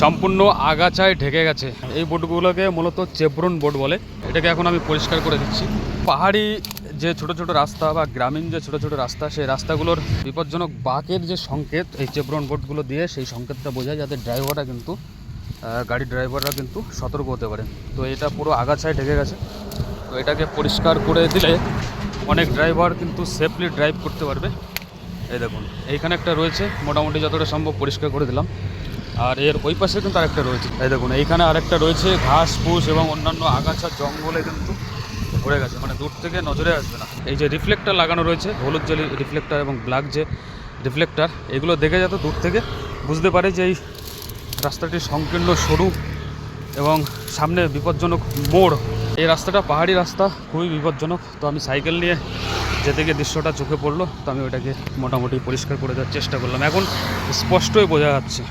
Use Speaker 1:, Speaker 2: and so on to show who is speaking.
Speaker 1: সম্পূর্ণ আগাছায় ঢেকে গেছে। এই বোটগুলোকে মূলত চেব্রন বোট বলে। এটাকে এখন আমি পরিষ্কার করে দিচ্ছি। পাহাড়ি যে ছোট ছোট রাস্তা বা গ্রামীণ যে ছোট ছোট রাস্তা, সেই রাস্তাগুলোর বিপজ্জনক বাঁকের যে সংকেত, এই চেব্রন বোটগুলো দিয়ে সেই সংকেতটা বোঝায়, যাতে ড্রাইভাররা কিন্তু গাড়ির ড্রাইভাররা কিন্তু সতর্ক হতে পারে। তো এটা পুরো আগাছায় ঢেকে গেছে। তো এটাকে পরিষ্কার করে দিলে অনেক ড্রাইভার কিন্তু সেফলি ড্রাইভ করতে পারবে। এই দেখুন, এইখানে একটা রয়েছে। মোটামুটি যতটা সম্ভব পরিষ্কার করে দিলাম। আর এর ওই পাশে কিন্তু আরেকটা রয়েছে। এই দেখুন, এইখানে আরেকটা রয়েছে, ঘাস, ফুস এবং অন্যান্য আগাছা, জঙ্গলে কিন্তু ভরে গেছে মানে দূর থেকে নজরে আসবে না। এই যে রিফ্লেক্টার লাগানো রয়েছে, হলুদ জলি রিফ্লেক্টার এবং ব্ল্যাক যে রিফ্লেক্টার এগুলো দেখে যাতে দূর থেকে বুঝতে পারে যে এই রাস্তাটি সংকীর্ণ সরু এবং সামনে বিপজ্জনক মোড়। এই রাস্তাটা পাহাড়ি রাস্তা, খুবই বিপজ্জনক। তো আমি সাইকেল নিয়ে যেতে গিয়ে দৃশ্যটা চোখে পড়ল, তো আমি ওটাকে মোটামুটি পরিষ্কার করে দেওয়ার চেষ্টা করলাম। এখন স্পষ্টই বোঝা যাচ্ছে।